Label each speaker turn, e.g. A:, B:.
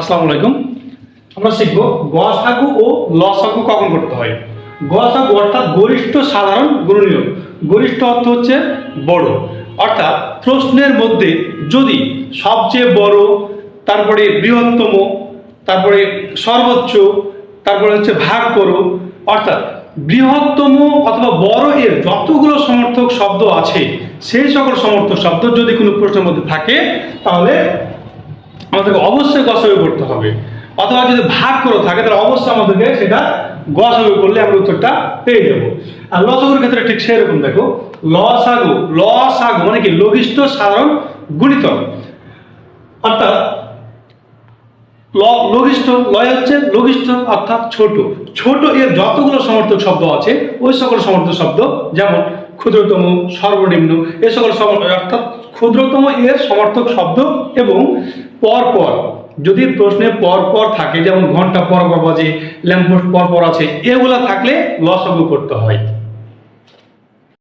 A: আসসালামু আলাইকুম। আমরা শিখব গসাগু ও লসাগু কখন করতে হয়? গসাগু অর্থাৎ গরিষ্ঠ সাধারণ গুণনীয় গরিষ্ঠ অর্থ হচ্ছে বড়। অর্থাৎ প্রশ্নের মধ্যে যদি সবচেয়ে বড়, তারপরে বৃহত্তম, তারপরে সর্বোচ্চ, তারপরে হচ্ছে ভাগ করো, অর্থাৎ বৃহত্তম অথবা বড় এর যতগুলো সমর্থক শব্দ আছে, সেই সকল সমর্থক শব্দ যদি কোনো প্রশ্নের মধ্যে থাকে, তাহলে আমাদেরকে অবশ্যই গসাগু করতে হবে। অথবা যদি ভাগ করে থাকে, তাহলে অবশ্যই আমাদেরকে সেটা গসাগু করলে আমরা উত্তরটা পেয়ে যাব। আর লসাগুর ক্ষেত্রে ঠিক সেরকম, দেখো, লসাগু লসাগু মানে কি? লঘিষ্ঠ সাধারণ গুণিতক। অর্থাৎ লঘিষ্ঠ লয় হচ্ছে লঘিষ্ঠ, অর্থাৎ ছোট। ছোট এর যতগুলো সমর্থক শব্দ আছে, ওই সকল সমর্থক শব্দ, যেমন ক্ষুদ্রতম, সর্বনিম্ন, এ সকল অর্থাৎ ক্ষুদ্রতম এর সমর্থক শব্দ এবং পর পর যদি প্রশ্নে পর পর থাকে, যেমন ঘণ্টা পর পর বাজে ল্যাম্পোস্ট পর পর আছে, এগুলা থাকলে লসগু করতে হয়।